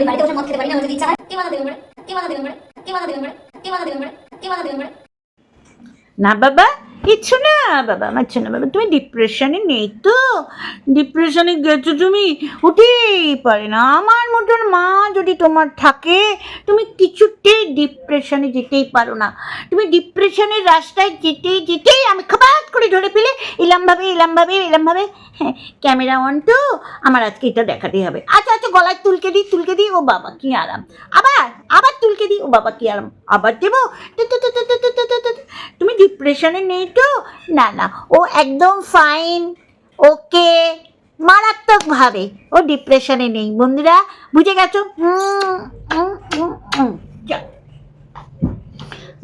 আমি বাড়িতে বসে মদ খেতে পারি না যদি ইচ্ছা হয়, কে বাধা দেবে কে বাধা দেবে কে বাধা দেবে কে বাধা দেবে কে বাধা দেবে না বাবা কিচ্ছু না, বাবা, আমার না বাবা, তুমি ডিপ্রেশনে নেই তো। ডিপ্রেশনে গেছো তুমি, উঠেই পারে না। আমার মতন মা যদি তোমার থাকে, তুমি কিছুতেই ডিপ্রেশনে যেতেই পারো না। তুমি ডিপ্রেশনের রাস্তায় যেতেই যেতেই আমি খাবাত করে ধরে ফেলে এলামভাবে এলামভাবে এলামভাবে হ্যাঁ ক্যামেরা অন তো, আমার আজকে এটা দেখাতেই হবে। আচ্ছা আচ্ছা গলায় তুলকে দিই তুলকে দিই, ও বাবা, কি আরাম। আবার আবার তুলকে দিই, ও বাবা, কি আরাম। আবার দেবো? তুমি ডিপ্রেশনে নেই তো? না না, ও একদম ফাইন ওকে মারাত্মকভাবে ও ডিপ্রেশনে নেই। বন্ধুরা, বুঝে গেছো?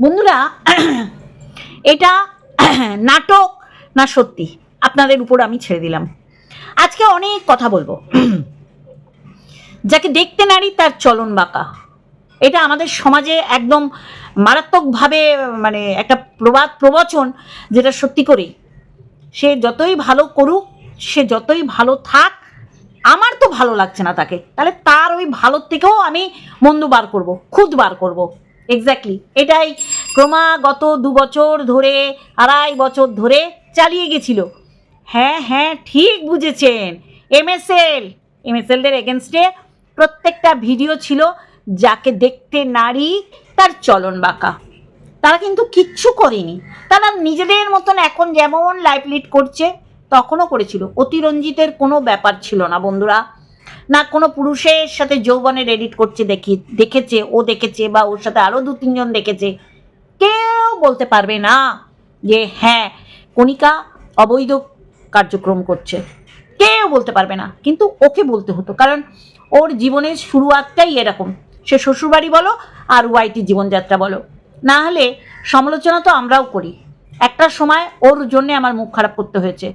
বন্ধুরা, এটা নাটক না সত্যি? আপনাদের উপর আমি ছেড়ে দিলাম। আজকে অনেক কথা বলব। যাকে দেখতে নারী তার চলন বাঁকা। এটা আমাদের সমাজে একদম মারাত্মকভাবে মানে একটা প্রবাদ, প্রবচন যেটা সত্যি করেই, সে যতই ভালো করুক, সে যতই ভালো থাক, আমার তো ভালো লাগছে না তাকে। তাহলে তার ওই ভালোর থেকেও আমি মন্দ বার করব, খুদ বার করব। এক্স্যাক্টলি এটাই ক্রমাগত দু বছর ধরে, আড়াই বছর ধরে চালিয়ে গেছিল। হ্যাঁ হ্যাঁ ঠিক বুঝেছেন। এমএসএল এমএসএলদের এগেনস্টে প্রত্যেকটা ভিডিও ছিল, যাকে দেখতে নারী তার চলন বাঁকা। তারা কিন্তু কিচ্ছু করেনি। তারা নিজেদের মতন এখন যেমন লাইফ লিড করছে, তখনও করেছিল। অতিরঞ্জিতের কোনো ব্যাপার ছিল না, বন্ধুরা। না কোনো পুরুষের সাথে যৌবনের এডিট করছে, দেখি, দেখেছে, ও দেখেছে বা ওর সাথে আরও দু, তিনজন দেখেছে। কেউ বলতে পারবে না যে হ্যাঁ কণিকা অবৈধ কার্যক্রম করছে। কেউ বলতে পারবে না। কিন্তু ওকে বলতে হতো। কারণ ওর জীবনের শুরুয়াতটাই এরকম। সে শ্বশুরবাড়ি বলো আর ওয়াইটি জীবনযাত্রা বলো। না হলে সমালোচনা তো আমরাও করি। একটা সময় ওর জন্যে আমার মুখ খারাপ করতে হয়েছে।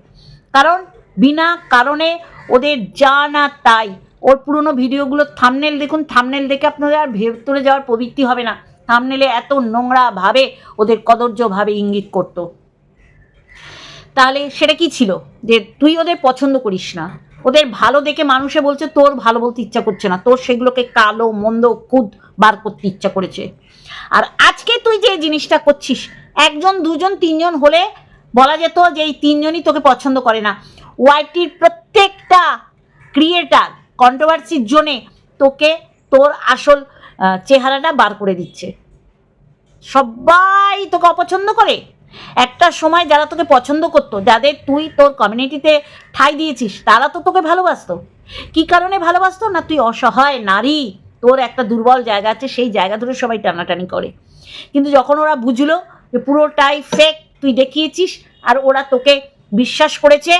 কারণ বিনা কারণে ওদের যা না তাই। ওর পুরনো ভিডিওগুলো থামনেল দেখুন থামনেল দেখে আপনাদের আর ভেতরে যাওয়ার প্রবৃত্তি হবে না। থামনেলে এত নোংরা ভাবে ওদের কদর্য ভাবে ইঙ্গিত করতো। তাহলে সেটা কি ছিল? যে তুই ওদের পছন্দ করিস না। ওদের ভালো দেখে মানুষে বলছে, তোর ভালো বলতে ইচ্ছা করছে না। তোর সেগুলোকে কালো, মন্দ, খুদ বার করতে ইচ্ছা করেছে। আর আজকে তুই যে জিনিসটা করছিস, একজন, দুজন, তিনজন হলে বলা যেত যে এই তিনজনই তোকে পছন্দ করে না। ওয়াইটির প্রত্যেকটা ক্রিয়েটার কন্ট্রোভার্সির জন্যে তোকে তোর আসল চেহারাটা বার করে দিচ্ছে। সবাই তোকে অপছন্দ করে? একটা সময় যারা তোকে পছন্দ করতো, যাদের তুই তোর কমিউনিটিতে ঠাঁই দিয়েছিস, তারা তো তোকে ভালোবাসতো। কি কারণে ভালোবাসতো? না, তুই অসহায় নারী, তোর একটা দুর্বল জায়গা আছে, সেই জায়গা ধরে সবাই টানাটানি করে। কিন্তু যখন ওরা বুঝলো যে পুরোটাই ফেক তুই দেখিয়েছিস আর ওরা তোকে বিশ্বাস করেছে,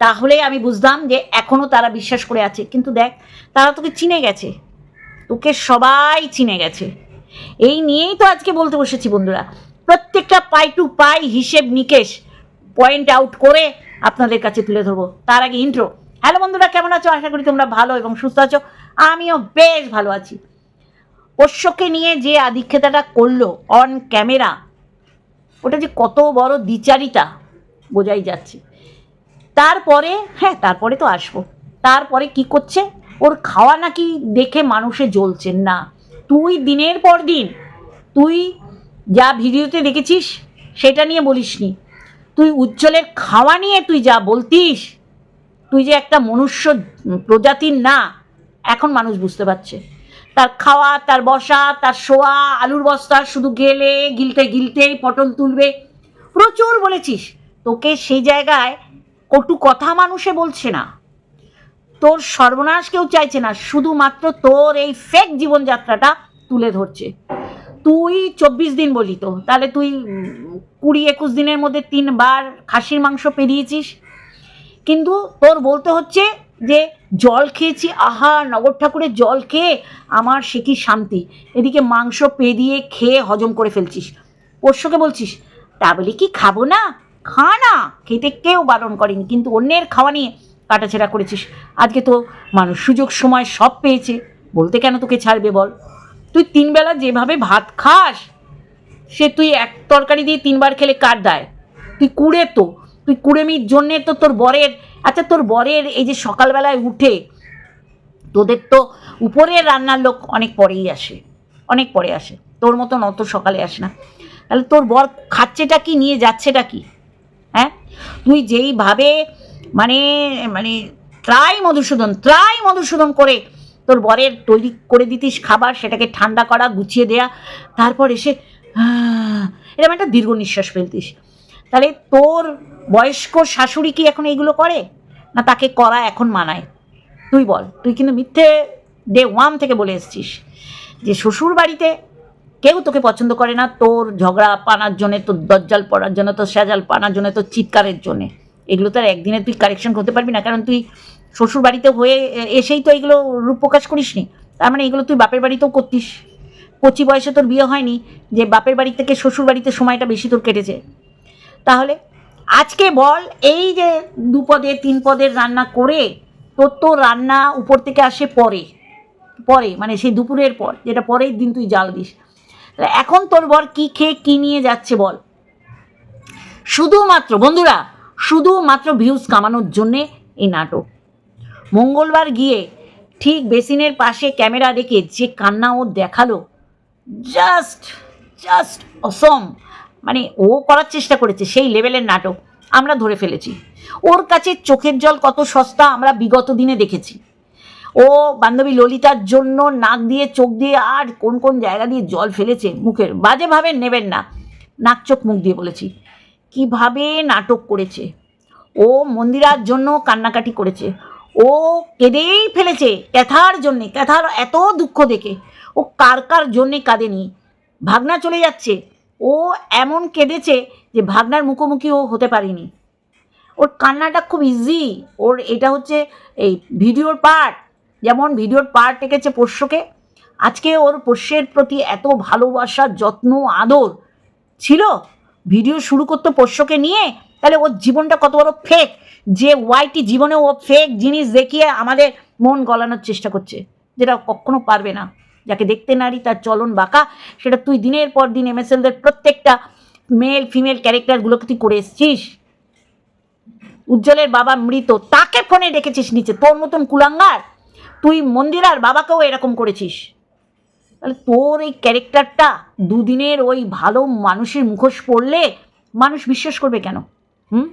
তাহলে আমি বুঝলাম যে এখনও তারা বিশ্বাস করে আছে। কিন্তু দেখ, তারা তোকে চিনে গেছে। তোকে সবাই চিনে গেছে। এই নিয়েই তো আজকে বলতে বসেছি বন্ধুরা। প্রত্যেকটা পাই টু পাই হিসেব নিকেশ পয়েন্ট আউট করে আপনাদের কাছে তুলে ধরবো। তার আগে ইন্ট্রো হ্যালো বন্ধুরা, কেমন আছো? আশা করি তোমরা ভালো এবং সুস্থ আছো। আমিও বেশ ভালো আছি। পোষ্যকে নিয়ে যে আধিক্ষেতাটা করল অন ক্যামেরা ওটা যে কত বড় দ্বিচারিতা, বোঝাই যাচ্ছে। তারপরে হ্যাঁ তারপরে তো আসব। তারপরে কি করছে? ওর খাওয়া নাকি দেখে মানুষে জ্বলছে না। তুই দিনের পর দিন, তুই যা ভিডিওতে দেখেছিস, সেটা নিয়ে বলিসনি। তুই উজ্জ্বলের খাওয়া নিয়ে তুই যা বলতিস, তুই যে একটা মনুষ্য প্রজাতির না, এখন মানুষ বুঝতে পারছে। তার খাওয়া, তার বসা, তার শোয়া, আলুর বস্তা, শুধু গেলে, গিলতে গিলতেই পটল তুলবে। প্রচুর বলেছিস। তোকে সেই জায়গায় কটু কথা মানুষে বলছে না। তোর সর্বনাশ কেউ চাইছে না। শুধুমাত্র তোর এই ফেক জীবনযাত্রাটা তুলে ধরছে। তুই চব্বিশ দিন বলি তো। তাহলে তুই কুড়ি একুশ দিনের মধ্যে তিনবার খাসির মাংস পেরিয়েছিস। কিন্তু তোর বলতে হচ্ছে যে, জল খেয়েছি, আহা, নগর ঠাকুরের জল খেয়ে আমার সে কি শান্তি? এদিকে মাংস পেরিয়ে খেয়ে হজম করে ফেলছিস। পোষ্যকে বলছিস, তা বলে কি খাব না? খা না। খেতে কেউ বারণ করেনি, কিন্তু অন্যের খাওয়া নিয়ে কাটাছেড়া করেছিস। আজকে তো মানুষ সুযোগ সময় সব পেয়েছে। বলতে কেন তোকে ছাড়বে বল? তুই তিনবেলা যেভাবে ভাত খাস, সে তুই এক তরকারি দিয়ে তিনবার খেলে কার দেয়? তুই কুড়ে তো, তুই কুড়েমির জন্যে তো তোর বরের আচ্ছা তোর বরের এই যে সকালবেলায় উঠে, তোদের তো উপরের রান্নার লোক অনেক পরেই আসে, অনেক পরে আসে, তোর মতন অত সকালে আসে না। তাহলে তোর বর খাচ্ছেটা কি, নিয়ে যাচ্ছেটা কি? হ্যাঁ? তুই যেইভাবে মানে মানে ট্রাই মধুসূদন ট্রাই মধুসূদন করে তোর বরের তৈরি করে দিতিস খাবার, সেটাকে ঠান্ডা করা, গুছিয়ে দেয়া, তারপর এসে এরকম একটা দীর্ঘ নিঃশ্বাস ফেলতিস। তাহলে তোর বয়স্ক শাশুড়ি কি এখন এইগুলো করে? না তাকে করা এখন মানায়? তুই বল, তুই কিন্তু মিথ্যে ডে ওয়ান থেকে বলে এসছিস যে শ্বশুর বাড়িতে কেউ তোকে পছন্দ করে না, তোর ঝগড়া পানার জন্য, তোর দজ্জাল পড়ার জন্য, তোর সাজাল পানার জন্য, তোর চিৎকারের জন্যে। এগুলো তো আর একদিনে তুই কারেকশন করতে পারবি না, কারণ তুই শ্বশুর বাড়িতে হয়ে এসেই তো এগুলো রূপ প্রকাশ করিসনি। তার মানে এগুলো তুই বাপের বাড়িতেও করতিস। কচি বয়সে তোর বিয়ে হয়নি, যে বাপের বাড়ি থেকে শ্বশুর বাড়িতে সময়টা বেশি তোর কেটেছে। তাহলে আজকে বল, এই যে দু পদে, তিন পদের রান্না করে তোর তো রান্না উপর থেকে আসে পরে পরে মানে সেই দুপুরের পর, যেটা পরের দিন তুই জাল দিস। এখন তোর বর কি খেয়ে, কি নিয়ে যাচ্ছে বল? শুধুমাত্র, বন্ধুরা, শুধুমাত্র ভিউজ কামানোর জন্যে এই নাটক। মঙ্গলবার গিয়ে ঠিক বেসিনের পাশে ক্যামেরা রেখে যে কান্না ও দেখাল জাস্ট জাস্ট অসম মানে ও করার চেষ্টা করেছে সেই লেভেলের নাটক আমরা ধরে ফেলেছি। ওর কাছে চোখের জল কত সস্তা আমরা বিগত দিনে দেখেছি। ও বান্ধবী ললিতার জন্য নাক দিয়ে, চোখ দিয়ে আর কোন কোন জায়গা দিয়ে জল ফেলেছে মুখের বাজেভাবে নেবেন না। নাক চোখ মুখ দিয়ে বলেছি, কীভাবে নাটক করেছে? ও মন্দিরার জন্য কান্নাকাটি করেছে। ও কেঁদেই ফেলেছে ক্যাথার জন্যে, ক্যাথার এত দুঃখ দেখে। ও কার কার জন্যে কাঁদেনি? ভাগনা চলে যাচ্ছে। ও এমন কেঁদেছে যে ভাগনার মুখোমুখি ও হতে পারেনি। ওর কান্নাটা খুব ইজি ওর এটা হচ্ছে এই ভিডিওর পার্ট যেমন ভিডিওর পার্ট এঁকেছে পোষ্যকে। আজকে ওর পোষ্যের প্রতি এত ভালোবাসা, যত্ন, আদর ছিল। ভিডিও শুরু করতো পোষ্যকে নিয়ে। তাহলে ওর জীবনটা কত বড় ফেক যে ওয়াইটি জীবনে ও ফেক জিনিস দেখিয়ে আমাদের মন গলানোর চেষ্টা করছে। যেটা কখনো পারবে না। যাকে দেখতে নারী, তার চলন বাঁকা। সেটা তুই দিনের পর দিন এমএসএলদের প্রত্যেকটা মেল ফিমেল ক্যারেক্টারগুলোকে তুই করে এসছিস। উজ্জ্বলের বাবা মৃত। তাকে ফোনে ডেকেছিস নিচে। তোর মতন কুলাঙ্গার। তুই মন্দিরার বাবাকেও এরকম করেছিস। তাহলে তোর এই ক্যারেক্টারটা দুদিনের ওই ভালো মানুষের মুখোশ পড়লে মানুষ বিশ্বাস করবে কেন? হুম?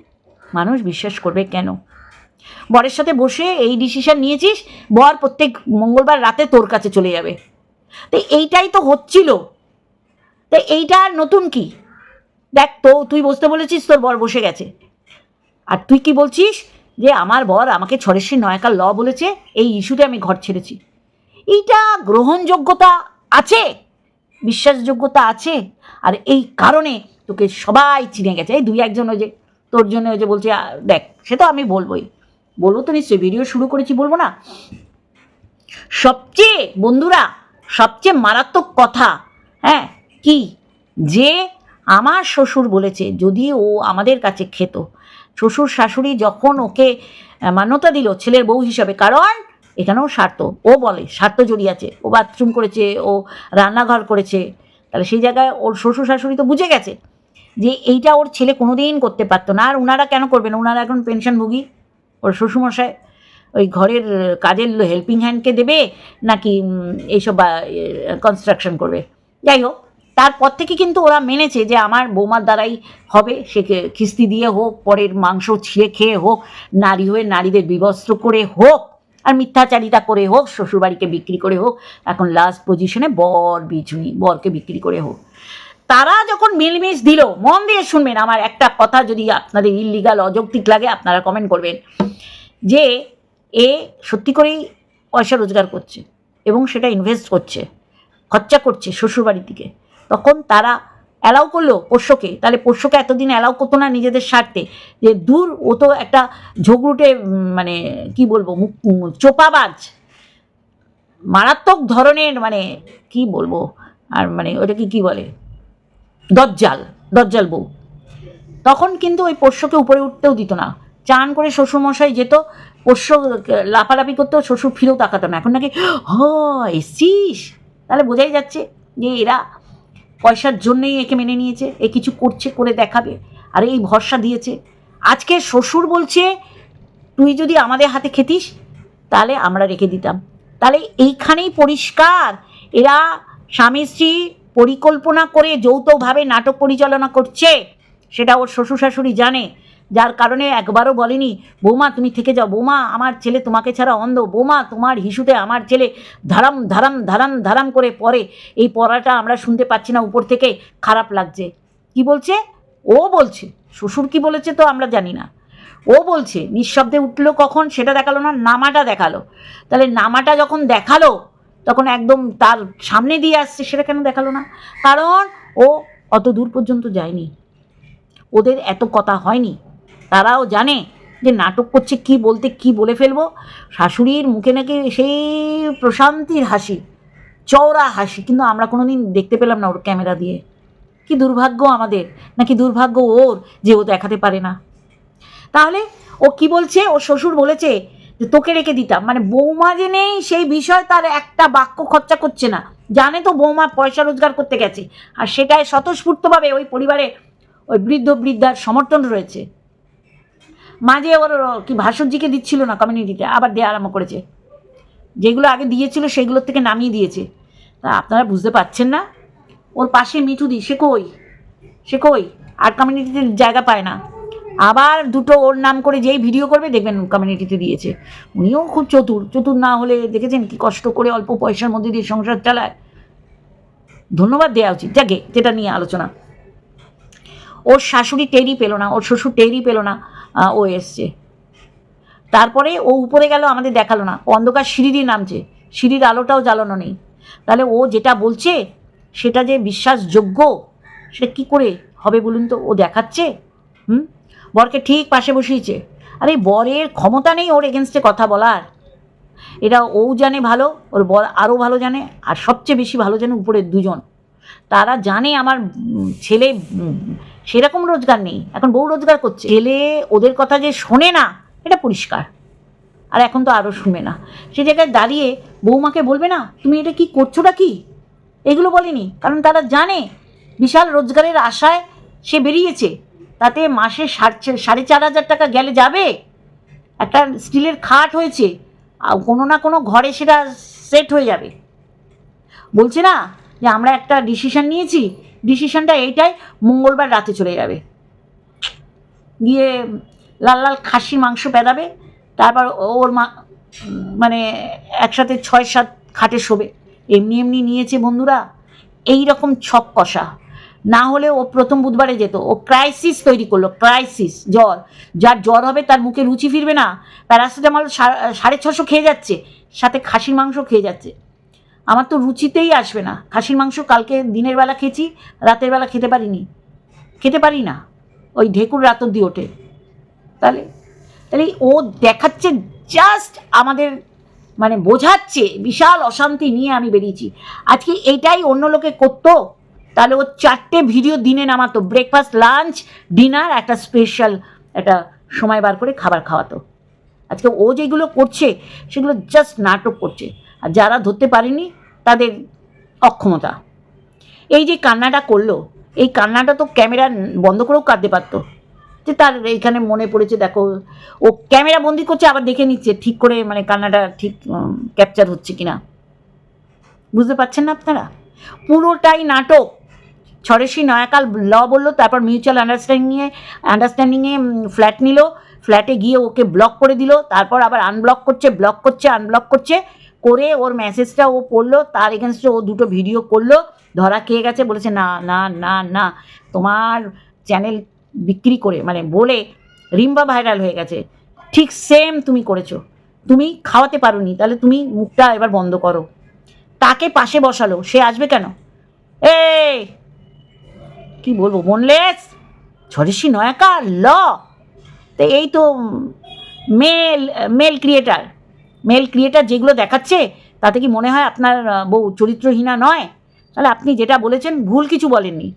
মানুষ বিশ্বাস করবে কেন? বরের সাথে বসে এই ডিসিশন নিয়েছিস, বর প্রত্যেক মঙ্গলবার রাতে তোর কাছে চলে যাবে। তো এইটাই তো হচ্ছিল। তো এইটা আর নতুন কি? দেখ, তো তুই বসতে বলেছিস, তোর বর বসে গেছে। আর তুই কি বলছিস? যে আমার বর আমাকে ছড়েশ্বরী নয়াকার ল বলেছে, এই ইস্যুতে আমি ঘর ছেড়েছি। এইটা গ্রহণযোগ্যতা আছে? বিশ্বাসযোগ্যতা আছে? আর এই কারণে তোকে সবাই চিনে গেছে। এই দুই একজন ওই যে তোর জন্য ওই যে বলছে দেখ, সে তো আমি বলবোই। বলব তো নিশ্চয়ই ভিডিও শুরু করেছি বলব না? সবচেয়ে, বন্ধুরা, সবচেয়ে মারাত্মক কথা হ্যাঁ কি? যে আমার শ্বশুর বলেছে, যদি ও আমাদের কাছে খেত, শ্বশুর শাশুড়ি যখন ওকে মান্যতা দিল ছেলের বউ হিসাবে, কারণ এখানেও স্বার্থ, ও বলে, স্বার্থ জড়িয়ে আছে, ও বাথরুম করেছে, ও রান্নাঘর করেছে, তাহলে সেই জায়গায় ওর শ্বশুর শাশুড়ি তো বুঝে গেছে। যে এইটা ওর ছেলে কোনোদিন করতে পারতো না। আর ওনারা কেন করবেন ওনারা এখন পেনশনভোগী ওর শ্বশুরমশাই ওই ঘরের কাজের হেল্পিং হ্যান্ডকে দেবে নাকি এইসব কনস্ট্রাকশন করবে? যাই হোক, তারপর থেকে কিন্তু ওরা মেনেছে যে আমার বৌমার দ্বারাই হবে। সে খিস্তি দিয়ে হোক, পরের মাংস ছিঁড়ে খেয়ে হোক, নারী হয়ে নারীদের বিবস্ত্র করে হোক, আর মিথ্যাচারিতা করে হোক, শ্বশুরবাড়িকে বিক্রি করে হোক, এখন লাস্ট পজিশনে বর বিচুনি বরকে বিক্রি করে হোক। তারা যখন মিলমিশ দিল, মন দিয়ে শুনবেন আমার একটা কথা যদি আপনাদের ইলিগাল অযৌক্তিক লাগে, আপনারা কমেন্ট করবেন যে, এ সত্যি করেই পয়সা রোজগার করছে এবং সেটা ইনভেস্ট করছে, খরচা করছে শ্বশুরবাড়ির দিকে। তখন তারা অ্যালাউ করল পোষ্যকে। তাহলে পোষ্যকে এতদিন অ্যালাউ করতো না নিজেদের স্বার্থে। যে দূর, ও তো একটা ঝগড়ুটে মানে কি বলব চোপাবাজ। মারাত্মক ধরনের মানে কি বলব, আর মানে ওটাকে কি বলে? দজ্জাল দজ্জাল বউ। তখন কিন্তু ওই পোষ্যকে উপরে উঠতেও দিত না। চান করে শ্বশুরমশাই যেত, পোষ্য লাফালাফি করতো, শ্বশুর ফিরেও তাকাতো না। এখন নাকি হ এসছিস? তাহলে বোঝাই যাচ্ছে যে এরা পয়সার জন্যেই একে মেনে নিয়েছে, এ কিছু করছে, করে দেখাবে, আর এই ভরসা দিয়েছে। আজকে শ্বশুর বলছে, তুই যদি আমাদের হাতে খেতিস, তাহলে আমরা রেখে দিতাম। তাহলে এইখানেই পরিষ্কার। এরা স্বামী স্ত্রী পরিকল্পনা করে যৌথভাবে নাটক পরিচালনা করছে, সেটা ওর শ্বশুর শাশুড়ি জানে। যার কারণে একবারও বলেনি, বৌমা, তুমি থেকে যাও। বৌমা, আমার ছেলে তোমাকে ছাড়া অন্ধ। বৌমা, তোমার হিসুতে আমার ছেলে ধারাম ধারাম ধারাম ধারাম করে পড়ে। এই পড়াটা আমরা শুনতে পাচ্ছি না, উপর থেকে খারাপ লাগছে। কি বলছে? ও বলছে, শ্বশুর কি বলেছে তো আমরা জানি না। ও বলছে, নিঃশব্দে উঠল কখন? সেটা দেখাল না, নামাটা দেখাল। তাহলে নামাটা যখন দেখাল তখন একদম তার সামনে দিয়ে আসছে, সেটা কেন দেখাল না? কারণ ও অত দূর পর্যন্ত যায়নি। ওদের এত কথা হয়নি। তারাও জানে যে নাটক করছে কি বলতে কি বলে ফেলব। শাশুড়ির মুখে নাকি সেই প্রশান্তির হাসি, চওড়া হাসি, কিন্তু আমরা কোনো দিন দেখতে পেলাম না ওর ক্যামেরা দিয়ে। কি দুর্ভাগ্য আমাদের, নাকি দুর্ভাগ্য ওর যে ও দেখাতে পারে না। তাহলে ও কি বলছে? ও শ্বশুর বলেছে যে তোকে রেখে দিতাম। মানে বৌমা যে নেই, সেই বিষয় তার একটা বাক্য খরচা করছে না। জানে তো বৌমা পয়সা রোজগার করতে গেছে। আর সেটাই স্বতঃস্ফূর্তভাবে ওই পরিবারে ওই বৃদ্ধ বৃদ্ধার সমর্থন রয়েছে। মাঝে ওর কি ভাস্বরজিকে দিচ্ছিল না কমিউনিটিতে আবার দেওয়া আরম্ভ করেছে। যেগুলো আগে দিয়েছিল সেগুলোর থেকে নামিয়ে দিয়েছে। তা আপনারা বুঝতে পারছেন না? ওর পাশে মিঠুদি, সে কই? সে কই? আর কমিউনিটিতে জায়গা পায় না। আবার দুটো ওর নাম করে যেই ভিডিও করবে, দেখবেন কমিউনিটিতে দিয়েছে। উনিও খুব চতুর। চতুর না হলে, দেখেছেন কি কষ্ট করে অল্প পয়সার মধ্যে দিয়ে সংসার চালায়? ধন্যবাদ দেওয়া উচিত। যাকে, যেটা নিয়ে আলোচনা। ওর শাশুড়ি টেরই পেল না, ওর শ্বশুর টেরই পেল না ও এসছে। তারপরে ও উপরে গেল, আমাদের দেখাল না। অন্ধকার সিঁড়ি দিয়ে নামছে। সিঁড়ির আলোটাও জ্বালানো নেই। তাহলে ও যেটা বলছে, সেটা যে বিশ্বাসযোগ্য, সেটা কি করে হবে বলুন তো? ও দেখাচ্ছে? হুম? বরকে ঠিক পাশে বসিয়েছে। আরে বরের ক্ষমতা নেই ওর এগেনস্টে কথা বলার। এটা ও জানে ভালো, ওর বর আরও ভালো জানে, আর সবচেয়ে বেশি ভালো জানে উপরের দুজন। তারা জানে আমার ছেলে সেরকম রোজগার নেই। এখন বউ রোজগার করছে। ছেলে ওদের কথা যে শোনে না, এটা পরিষ্কার। আর এখন তো আরও শুনবে না। সে জায়গায় দাঁড়িয়ে বৌমাকে বলবে না, তুমি এটা কি করছোটা কি? এগুলো বলেনি। কারণ তারা জানে, বিশাল রোজগারের আশায় সে বেরিয়েছে। তাতে মাসে সাড়ে চার হাজার টাকা গেলে যাবে? একটা স্টিলের খাট হয়েছে কোনো না কোনো ঘরে সেটা সেট হয়ে যাবে। বলছে না যে আমরা একটা ডিসিশন নিয়েছি ডিসিশনটা এইটাই মঙ্গলবার রাতে চলে যাবে। গিয়ে লাল লাল খাসি মাংস পেদাবে, তারপর ওর মা মানে একসাথে ছয় সাত খাটে শোবে। এমনি এমনি নিয়েছে বন্ধুরা এই রকম ছক কষা। না হলে ও প্রথম বুধবারে যেত। ও ক্রাইসিস তৈরি করল ক্রাইসিস জ্বর। যার জ্বর হবে তার মুখে রুচি ফিরবে না। প্যারাসিটামল সাড়ে ছশো খেয়ে যাচ্ছে, সাথে খাসির মাংস খেয়ে যাচ্ছে। আমার তো রুচিতেই আসবে না। খাসির মাংস কালকে দিনের বেলা খেয়েছি, রাতের বেলা খেতে পারিনি। খেতে পারি না। ওই ঢেকুর রাত অব্দি ওঠে। তাহলে তাহলে ও দেখাচ্ছে জাস্ট আমাদের মানে বোঝাচ্ছে, বিশাল অশান্তি নিয়ে আমি বেরিয়েছি। আজকে এইটাই অন্য লোকে করতো তাহলে ও চারটে ভিডিও দিনে নামাতো। ব্রেকফাস্ট লাঞ্চ ডিনার একটা স্পেশাল একটা সময় বার করে খাবার খাওয়াতো। আজকে ও যেগুলো করছে, সেগুলো জাস্ট নাটক করছে। আর যারা ধরতে পারেনি, তাদের অক্ষমতা। এই যে কান্নাটা করল, এই কান্নাটা তো ক্যামেরা বন্ধ করেও কাঁদতে পারতো। যে তার এইখানে মনে পড়েছে, দেখো, ও ক্যামেরা বন্দি করছে, আবার দেখে নিচ্ছে, ঠিক করে মানে কান্নাটা ঠিক ক্যাপচার হচ্ছে কিনা। বুঝতে পারছেন না আপনারা? পুরোটাই নাটক। ছড়েশি নয়াকাল ল বলল, তারপর মিউচুয়াল আন্ডারস্ট্যান্ডিংয়ে আন্ডারস্ট্যান্ডিংয়ে ফ্ল্যাট নিল। ফ্ল্যাটে গিয়ে ওকে ব্লক করে দিল। তারপর আবার আনব্লক করছে ব্লক করছে আনব্লক করছে। করে ওর মেসেজটা ও পড়ল। তার এগেনস্টে ও দুটো ভিডিও করল। ধরা খেয়ে গেছে, বলেছে, না না না না। তোমার চ্যানেল বিক্রি করে মানে বলে রিম্বা ভাইরাল হয়ে গেছে। ঠিক সেম তুমি করেছ। তুমি খাওয়াতে পারোনি। তাহলে তুমি মুখটা এবার বন্ধ করো। তাকে পাশে বসালো। সে আসবে কেন? এই! কি বলব বোনলেস ছড়েশি নয়াকা ল। তো এই তো male male creator male creator যেগুলো দেখাচ্ছে, তাতে কি মনে হয় আপনার বউ চরিত্রহীনা নয়? তাহলে আপনি যেটা বলেছেন, ভুল কিছু বলেননি।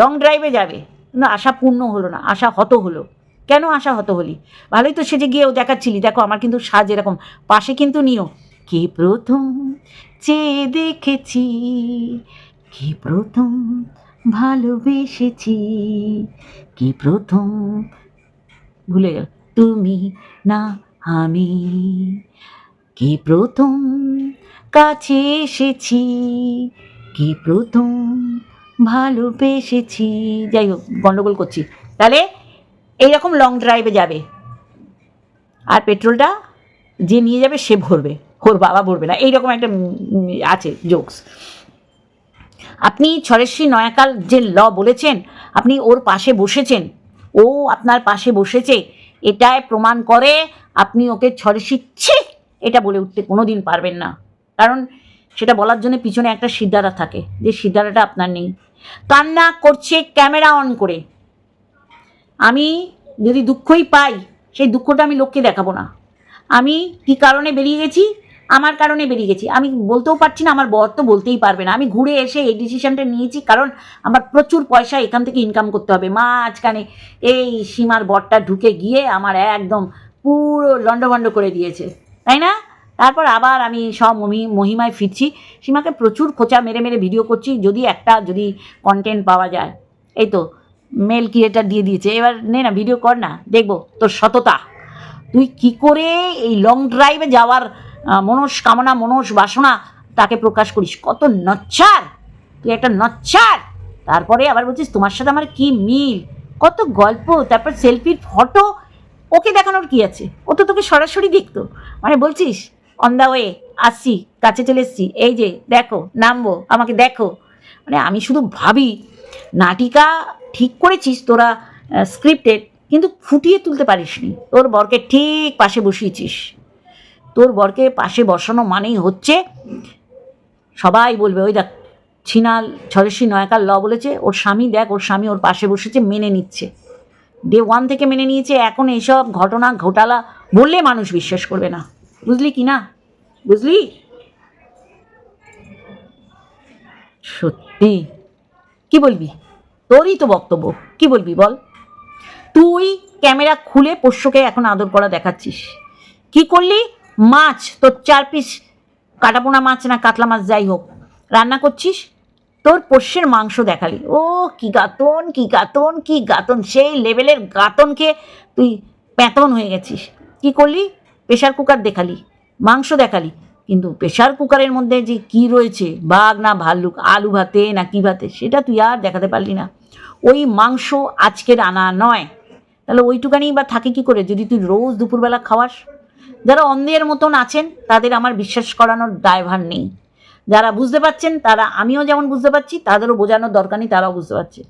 লং ড্রাইভে যাবে। কিন্তু আশা পূর্ণ হলো না, আশা হত হলো। কেন আশা হত হলি? ভালোই তো সেজে গিয়েও দেখাচ্ছিলি। দেখো, আমার কিন্তু সাজ এরকম। পাশে কিন্তু নিও। কে প্রথম চেয়ে দেখেছি? কে প্রথম ভালোবেসেছি। কি প্রথম? ভুলে গেল। তুমি না আমি। কি প্রথম? কাছে এসেছি। কি প্রথম? ভালোবেসেছি। যাই হোক, গন্ডগোল করছি। তাহলে এইরকম লং ড্রাইভে যাবে। আর পেট্রোলটা যে নিয়ে যাবে সে ভরবে। ওর বাবা ভরবে না। এইরকম একটা আছে জোকস আপনি ছরেশ্বরী নয়াকাল যে ল বলেছেন, আপনি ওর পাশে বসেছেন। ও আপনার পাশে বসেছে। এটাই প্রমাণ করে আপনি ওকে ছরেশ্বরী ছি! এটা বলে উঠতে কোনো দিন পারবেন না। কারণ সেটা বলার জন্য পিছনে একটা সিদ্ধারা থাকে। যে সিদ্ধারাটা আপনার নেই। কান্না করছে ক্যামেরা অন করে। আমি যদি দুঃখই পাই, সেই দুঃখটা আমি লোককে দেখাবো না। আমি কি কারণে বেরিয়ে গেছি? আমার কারণে বেরিয়ে গেছি। আমি বলতেও পারছি না, আমার বর তো বলতেই পারবে না। আমি ঘুরে এসে এই ডিসিশনটা নিয়েছি, কারণ আমার প্রচুর পয়সা এখান থেকে ইনকাম করতে হবে। মাঝখানে এই সীমার বরটা ঢুকে গিয়ে আমার একদম পুরো লন্ডভন্ড করে দিয়েছে। তাই না? তারপর আবার আমি সব মহি- মহিমায় ফিরছি। সীমাকে প্রচুর খোঁচা মেরে মেরে ভিডিও করছি, যদি একটা, যদি কন্টেন্ট পাওয়া যায়। এই তো মেল ক্রিয়েটার দিয়ে দিয়েছে। এবার নে না ভিডিও কর না। দেখব তোর সততা। তুই কি করে এই লং ড্রাইভে যাওয়ার মনস্কামনা মনস বাসনা তাকে প্রকাশ করিস। কত নচ্ছার তুই একটা নচ্ছার। তারপরে আবার বলছিস, তোমার সাথে আমার কি মিল? কত গল্প, তারপর সেলফির ফটো, ওকে দেখানোর কি আছে? ও তো তোকে সরাসরি দেখতো। মানে বলছিস অন দ্য ওয়ে আসছি, কাছে চলে এসছি। এই যে, দেখো, নামবো, আমাকে দেখো। মানে আমি শুধু ভাবি, নাটিকা, ঠিক করেছিস তোরা স্ক্রিপ্টেড কিন্তু ফুটিয়ে তুলতে পারিসনি। তোর বরকে ঠিক পাশে বসিয়েছিস। তোর বরকে পাশে বসানো মানেই হচ্ছে, সবাই বলবে, ওই দেখ, ছিনাল ছরেশ্বরী নয়কার ল বলেছে, ওর স্বামী দেখ, ওর স্বামী ওর পাশে বসেছে, মেনে নিচ্ছে। ডে ওয়ান থেকে মেনে নিয়েছে, এখন এইসব ঘটনা, ঘোটালা বললে মানুষ বিশ্বাস করবে না। বুঝলি কি না? বুঝলি? সত্যি। কি বলবি? তোরই তো বক্তব্য। কি বলবি বল? তুই ক্যামেরা খুলে পোষ্যকে এখন আদর করা দেখাচ্ছিস। কি করলি? মাছ, তোর চার পিস কাটাপোনা মাছ না কাতলা মাছ যাই হোক, রান্না করছিস? তোর পোষ্যের মাংস দেখালি। ও, কি গাতন কি গাতন কি গাতন, সেই লেভেলের গাতনকে তুই প্যাতন হয়ে গেছিস। কি করলি? প্রেশার কুকার দেখালি, মাংস দেখালি, কিন্তু প্রেশার কুকারের মধ্যে যে কি রয়েছে, বাঘ না ভাল্লুক, আলু ভাতে না কি ভাতে, সেটা তুই আর দেখাতে পারলি না। ওই মাংস আজকের আনা নয়। তাহলে ওইটুকানি বা থাকে কি করে? যদি তুই রোজ দুপুরবেলা খাওয়াস যারা অন্ধের মতন আছেন, তাদের আমার বিশ্বাস করানোর দায়ভার নেই। যারা বুঝতে পারছেন, তারা আমিও যেমন বুঝতে পারছি, তাদেরও বোঝানোর দরকার নেই, তারাও বুঝতে পারছে।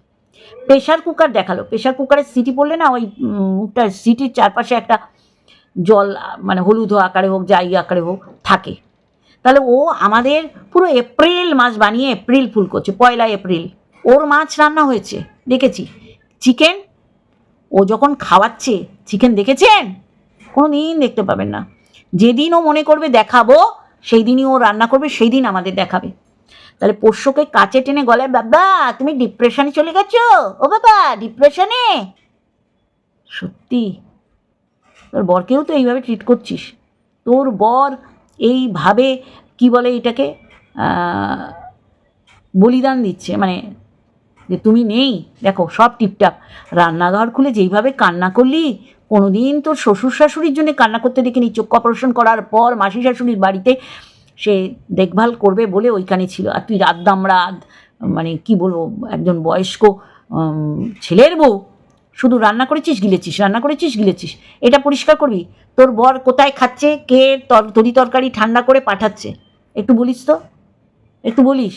প্রেশার কুকার দেখাল। প্রেশার কুকারের সিটি পড়লে না, ওই মুখটা সিটির চারপাশে একটা জল মানে হলুদ আকারে হোক, যাই আকারে হোক, থাকে। তাহলে ও আমাদের পুরো এপ্রিল মাস বানিয়ে এপ্রিল ফুল করছে, পয়লা এপ্রিল। ওর মাছ রান্না হয়েছে, দেখেছি। চিকেন, ও যখন খাওয়াচ্ছে, চিকেন দেখেছেন? কোনো দিন দেখতে পাবেন না। যেদিন ও মনে করবে দেখাবো সেই দিনই ও রান্না করবে সেই দিন আমাদের দেখাবে। তাহলে পোষ্যকে কাছে টেনে গলায়, বাবা, তুমি ডিপ্রেশনে চলে গেছো? ও বাবা ডিপ্রেশনে সত্যি? তোর বরকেও তো এইভাবে ট্রিট করছিস। তোর বর এইভাবে, কি বলে এটাকে বলিদান দিচ্ছে। মানে যে তুমি নেই, দেখো, সব টিপটাপ। রান্নাঘর খুলে যেইভাবে কান্না করলি কোনোদিন তোর শ্বশুর শাশুড়ির জন্য কান্না করতে দেখিনি চক্ষু অপারেশন করার পর মাসি শাশুড়ির বাড়িতে সে দেখভাল করবে বলে ওইখানে ছিল। আর তুই রাত দামরাত মানে কি বলব, একজন বয়স্ক ছেলের বউ, শুধু রান্না করেছিস, গিলেছিস, রান্না করেছিস, গিলেছিস। এটা পরিষ্কার করবি? তোর বর কোথায় খাচ্ছে, কে তর তরি তরকারি ঠান্ডা করে পাঠাচ্ছে? একটু বলিস তো। একটু বলিস।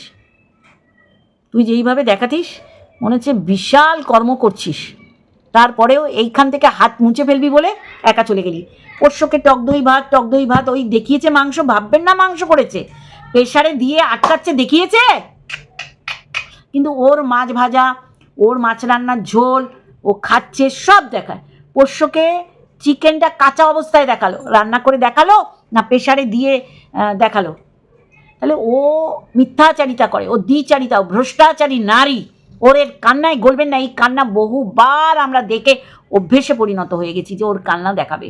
তুই যেইভাবে দেখাতিস, মনে হচ্ছে বিশাল কর্ম করছিস। তারপরেও এইখান থেকে হাত মুছে ফেলবি বলে একা চলে গেলি। পোষ্যকে টক দই ভাত, টক দই ভাত, ওই দেখিয়েছে মাংস, ভাববেন না মাংস করেছে। প্রেশারে দিয়ে আটকাচ্ছে, দেখিয়েছে? কিন্তু ওর মাছ ভাজা, ওর মাছ রান্নার ঝোল, ও খাচ্ছে, সব দেখায়। পোষ্যকে চিকেনটা কাঁচা অবস্থায় দেখাল, রান্না করে দেখাল, না প্রেশারে দিয়ে দেখাল? তাহলে ও মিথ্যাচারিতা করে, ও দ্বিচারিতা, ও ভ্রষ্টাচারী নারী। ওর এর কান্নায় গলবেন না, এই কান্না বহুবার আমরা দেখে অভ্যেসে পরিণত হয়ে গেছি যে ওর কান্না দেখাবে।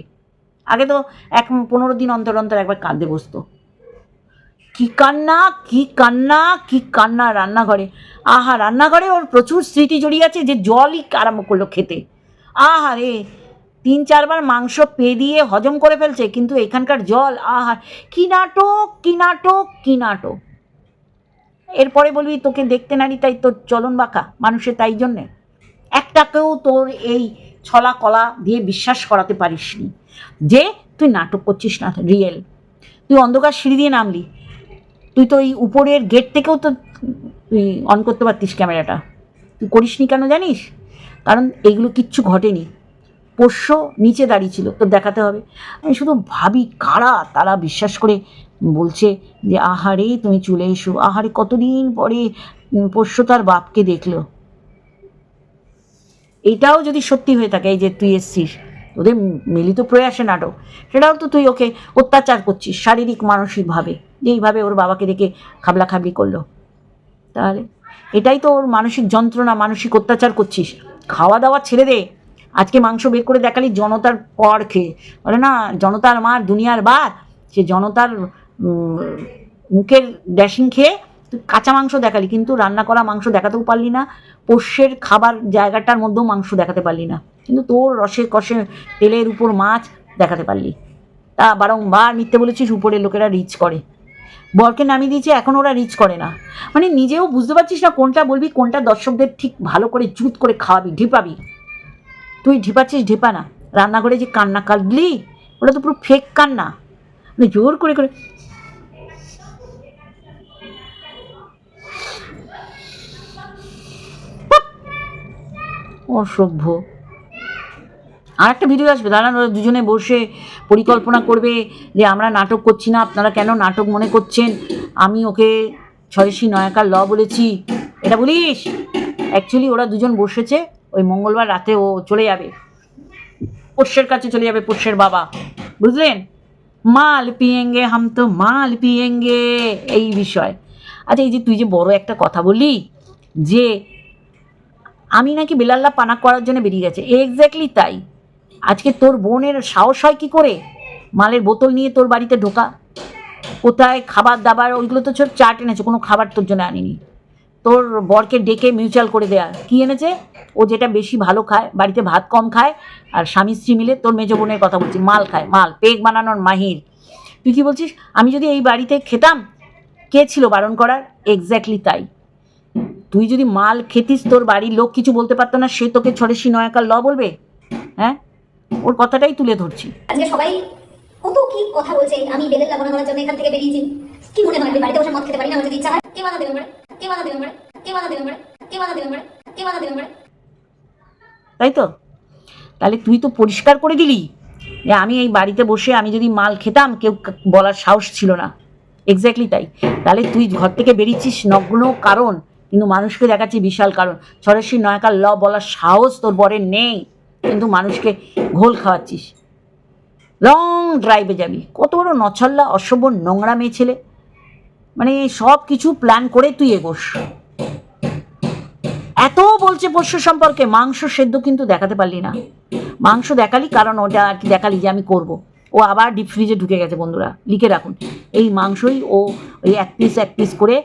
আগে তো এক পনেরো দিন অন্তর অন্তর একবার কাঁদতে বসতো। কি কান্না কি কান্না কি কান্না রান্নাঘরে। আহা, রান্নাঘরে ওর প্রচুর স্মৃতি জড়িয়ে আছে যে জলই আরম্ভ করল খেতে। আহা রে, তিন চারবার মাংস পে দিয়ে হজম করে ফেলছে, কিন্তু এখানকার জল আহার কি নাটক কি নাটক কি নাটক। এরপরে বলবি, তোকে দেখতে নারি তাই তোর চলন বাঁকা মানুষের তাই জন্যে। একটাকেও তোর এই ছলা কলা দিয়ে বিশ্বাস করাতে পারিসনি। যে, তুই নাটক করছিস না, রিয়েল। তুই অন্ধকার সিঁড়ি দিয়ে নামলি। তুই তো এই উপরের গেট থেকেও তো তুই অন করতে পারতিস ক্যামেরাটা। তুই করিস নি কেন জানিস? কারণ এগুলো কিচ্ছু ঘটেনি। পোষ্য নিচে দাঁড়িয়ে ছিল, তোর দেখাতে হবে। আমি শুধু ভাবি, কারা তারা বিশ্বাস করে বলছে যে, আহারে, তুমি চলে এসো। আহারে, কতদিন পরে পোষ্য তার বাপকে দেখল। এটাও যদি সত্যি হয়ে থাকে, এই যে তুই এসছিস, তোদের মিলিত প্রয়াসে নাটক, সেটাও তো তুই ওকে অত্যাচার করছিস, শারীরিক, মানসিকভাবে যে এইভাবে ওর বাবাকে দেখে খাবলা খাবলি করল। তাহলে এটাই তো ওর মানসিক যন্ত্রণা, মানসিক অত্যাচার করছিস। খাওয়া দাওয়া ছেড়ে দে আজকে মাংস বের করে দেখালি জনতার পর খেয়ে। বলে, না, জনতার মার দুনিয়ার বার। সে জনতার মুখের ড্যাশিং খেয়ে তুই কাঁচা মাংস দেখালি। কিন্তু রান্না করা মাংস দেখাতেও পারলি না। পোষ্যের খাবার জায়গাটার মধ্যেও মাংস দেখাতে পারলি না। কিন্তু তোর রসে কষে তেলের উপর মাছ দেখাতে পারলি। তা বারংবার মিথ্যে বলেছিস উপরে লোকেরা রিচ করে। বরকে নামিয়ে দিয়েছে, এখন ওরা রিচ করে না। মানে নিজেও বুঝতে পারছিস না কোনটা বলবি, কোনটা দর্শকদের ঠিক ভালো করে জুত করে খাওয়াবি, ঢিপাবি। তুই ঢিপাচ্ছিস ঢিপা না। রান্নাঘরে যে কান্না কাঁদলি, ওটা তো পুরো ফেক কান্না। মানে জোর করে করে অসভ্য। আর একটা ভিডিও আসবে, দাঁড়ান, ওরা দুজনে বসে পরিকল্পনা করবে যে আমরা নাটক করছি না, আপনারা কেন নাটক মনে করছেন? আমি ওকে ছয়সি নয়াকার ল বলেছি। এটা বলিস? অ্যাকচুয়ালি ওরা দুজন বসেছে ওই মঙ্গলবার রাতে ও চলে যাবে। পোষ্যের কাছে চলে যাবে পোষ্যের বাবা। বুঝলেন? মাল পিয়েঙ্গে, হাম তো মাল পিয়েঙ্গে, এই বিষয়। আচ্ছা এই যে তুই যে বড় একটা কথা বললি, যে আমি নাকি বেলাল্লা পানা করার জন্য বেরিয়ে গেছে। এক্স্যাক্টলি তাই। আজকে তোর বোনের সাহস হয় কি করে? মালের বোতল নিয়ে তোর বাড়িতে ঢোকা। কোথায় খাবার দাবার, ওইগুলো তো সব চাট এনেছে কোনো খাবার তোর জন্য আনিনি। তোর বরকে ডেকে মিউচুয়াল করে দেয়া। কি এনেছে? ও যেটা বেশি ভালো খায়, বাড়িতে ভাত কম খায়, আর স্বামী স্ত্রী মিলে তোর মেজো বোনের কথা বলছি, মাল খায়, মাল পেক বানানোর মাহির। তুই কি বলছিস? আমি যদি এই বাড়িতে খেতাম, কে ছিল বারণ করার? এক্স্যাক্টলি তাই। তুই যদি মাল খেতিস, তোর বাড়ির লোক কিছু বলতে পারতো না, সে তোকে ছড়েসি নয়াকার ল বলবে? হ্যাঁ? ওর কথাটাই তুলে ধরছি। আজকে সবাই কত কি কথা বলছে, আমি বেলের লাগানো করার জন্য এখান থেকে বেরিয়েছি। কি মনে হয়, বাড়িতে বসে মদ খেতে পারি না যদি ইচ্ছা কে বাধা দেবে কে বাধা দেবে তাই তো? তাহলে তুই তো পরিষ্কার করে দিলি যে আমি এই বাড়িতে বসে আমি যদি মাল খেতাম, কেউ বলার সাহস ছিল না। এক্স্যাক্টলি তাই। তাহলে তুই ঘর থেকে বেরিয়েছিস নগ্ন কারণ, কিন্তু মানুষকে দেখাচ্ছি বিশাল কারণ। সরাসরি নয়কার ল বলার সাহস তোর বরের নেই, কিন্তু মানুষকে ঘোল খাওয়াচ্ছিস। লং ড্রাইভে যাবি। কত বড় নছল্লা, অসভ্য নোংরা মেয়ে ছেলে। মানে সব কিছু প্ল্যান করে তুই এগোস। এত বলছে পোষ্য সম্পর্কে, মাংস সেদ্ধ কিন্তু দেখাতে পারলি না। মাংস দেখালি কারণ ওটা আর কি দেখালি যে আমি করব। ও আবার ডিপ ফ্রিজে ঢুকে গেছে বন্ধুরা, লিখে রাখুন। এই মাংসই ও ওই এক পিস এক পিস করে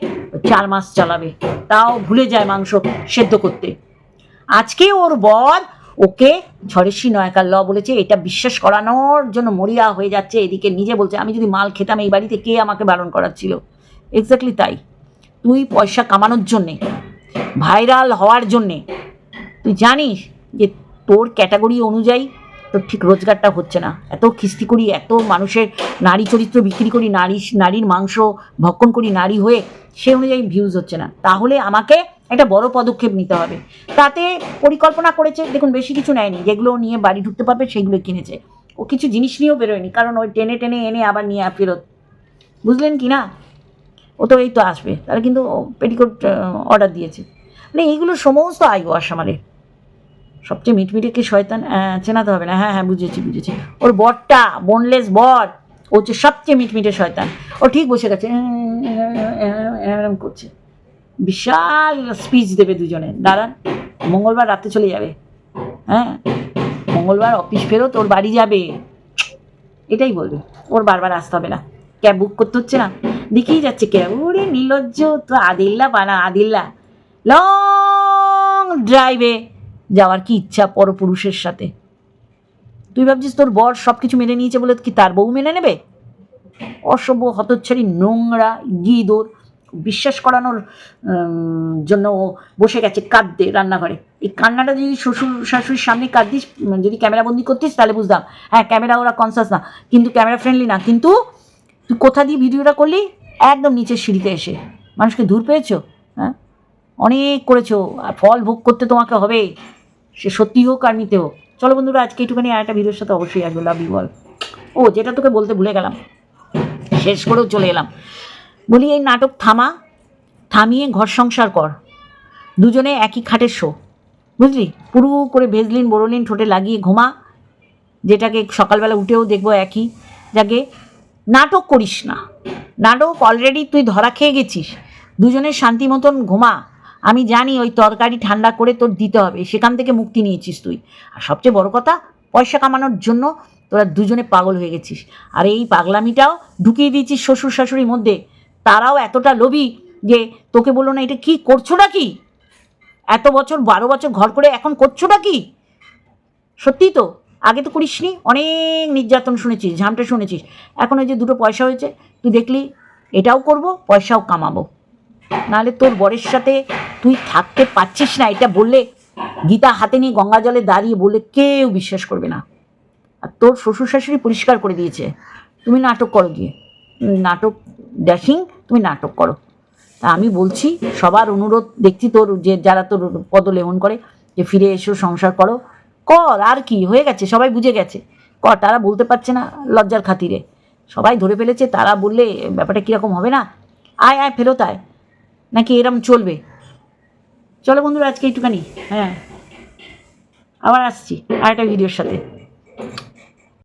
চার মাস চালাবে। তাও ভুলে যায় মাংস সেদ্ধ করতে। আজকে ওর বর ওকে ঝড়েশি নয়কার ল বলেছে, এটা বিশ্বাস করানোর জন্য মরিয়া হয়ে যাচ্ছে এদিকে। নিজে বলছে, আমি যদি মাল খেতাম এই বাড়িতে, কে আমাকে বারণ করার ছিল এক্স্যাক্টলি তাই। তুই পয়সা কামানোর জন্যে ভাইরাল হওয়ার জন্যে। তুই জানিস যে তোর ক্যাটাগরি অনুযায়ী তোর ঠিক রোজগারটা হচ্ছে না। এত খিস্তি করি, এত মানুষের নারী চরিত্র বিক্রি করি, নারী, নারীর মাংস ভক্ষণ করি, নারী হয়ে সে অনুযায়ী ভিউজ হচ্ছে না। তাহলে আমাকে একটা বড় পদক্ষেপ নিতে হবে। তাতে পরিকল্পনা করেছে, দেখুন বেশি কিছু নেয়নি। যেগুলো নিয়ে বাড়ি ঢুকতে পারবে সেগুলো কিনেছে। ও কিছু জিনিস নিয়েও বেরোয়নি, কারণ ওই টেনে টেনে এনে আবার নিয়ে ফেরত। বুঝলেন কি না? ও তো এই তো আসবে। তাহলে কিন্তু পেটিকোট অর্ডার দিয়েছে। মানে এইগুলো সমস্ত আই ওয়াশ আমাদের। সবচেয়ে মিটমিটেকে শয়তান চেনাতে হবে না। হ্যাঁ হ্যাঁ বুঝেছি বুঝেছি। ওর বটটা বোনলেস বট ও হচ্ছে সবচেয়ে মিটমিটে শয়তান। ও ঠিক বসে গেছে। এরম করছে। বিশাল স্পিচ দেবে দুজনে। দাঁড়ান, মঙ্গলবার রাতে চলে যাবে। হ্যাঁ মঙ্গলবার অফিস ফেরত, ওর বাড়ি যাবে। এটাই বলবে। ওর বারবার আসতে হবে না। ক্যাব বুক করতে হচ্ছে না। দেখেই যাচ্ছে ক্যাব ওরে নির্লজ্জ তো আদিল্লা বানা আদিল্লা। লং ড্রাইভে যাওয়ার কি ইচ্ছা পরপুরুষের সাথে? তুই ভাবছিস তোর বর সব কিছু মেনে নিয়েছে বলে কি তার বউ মেনে নেবে? অসভ্য হতচ্ছাড়ি নোংরা গিদোর বিশ্বাস করানোর জন্য ও বসে গেছে কাঁদতে রান্নাঘরে। এই কান্নাটা যদি শ্বশুর শাশুড়ির সামনে কাঁদতিস উম, যদি ক্যামেরা বন্দি করতিস তাহলে বুঝতাম। হ্যাঁ ক্যামেরা ওরা কনসাস না কিন্তু ক্যামেরা ফ্রেন্ডলি না। কিন্তু তুই কোথা দিয়ে ভিডিওটা করলি? একদম নিচের সিঁড়িতে এসে। মানুষকে দূর পেয়েছ? হ্যাঁ? অনেক করেছ। আর ফল ভোগ করতে তোমাকে হবে। সে সত্যি হোক আর নিতে হোক। চলো বন্ধুরা, আজকে একটুখানি আর একটা ভিডিওর সাথে অবশ্যই আসব। লাভ ইউ বল ও, যেটা তোকে বলতে ভুলে গেলাম। শেষ করেও চলে এলাম। বলি, এই নাটক থামা, থামিয়ে ঘর সংসার কর। দুজনে একই খাটের শো। বুঝলি? পুরু করে ভেজলিন, বোরোলিন, ঠোঁটে লাগিয়ে ঘুমা। যেটাকে সকালবেলা উঠেও দেখব একই যাকে নাটক করিস না। নাটক অলরেডি তুই ধরা খেয়ে গেছিস। দুজনের শান্তি মতন ঘুমা। আমি জানি ওই তরকারি ঠান্ডা করে তোর দিতে হবে। সেখান থেকে মুক্তি নিয়েছিস তুই। আর সবচেয়ে বড় কথা, পয়সা কামানোর জন্য তোরা দুজনে পাগল হয়ে গেছিস। আর এই পাগলামিটাও ঢুকিয়ে দিয়েছিস শ্বশুর শাশুড়ির মধ্যে। তারাও এতটা লোভী যে তোকে বলল না, এটা কি করছ না কি এত বছর, বারো বছর ঘর করে এখন করছোটা কি? সত্যি তো? আগে তো করিসনি, অনেক নির্যাতন শুনেছিস, ঝামটা শুনেছিস। এখন ওই যে দুটো পয়সা হয়েছে, তুই দেখলি, এটাও করব, পয়সাও কামাবো। নাহলে তোর বরের সাথে তুই থাকতে পারছিস না, এটা বললে গীতা হাতে নিয়ে গঙ্গা জলে দাঁড়িয়ে বলে কেউ বিশ্বাস করবে না। আর তোর শ্বশুর শাশুড়ি পরিষ্কার করে দিয়েছে, তুমি নাটক করো গিয়ে। নাটক ড্যাশিং তুমি নাটক করো। তা আমি বলছি, সবার অনুরোধ, দেখছি তোর যে, যারা তোর পদলেহন করে, যে ফিরে এসো, সংসার করো কর, আর কি? হয়ে গেছে, সবাই বুঝে গেছে। কর, তারা বলতে পারছে না লজ্জার খাতিরে। সবাই ধরে ফেলেছে, তারা বললে ব্যাপারটা কীরকম হবে না? আয় আয়, ফেরত আয়। নাকি এরম চলবে? চলো বন্ধুরা, আজকে একটুখানি হ্যাঁ। আবার আসছি, আরেকটা ভিডিওর সাথে।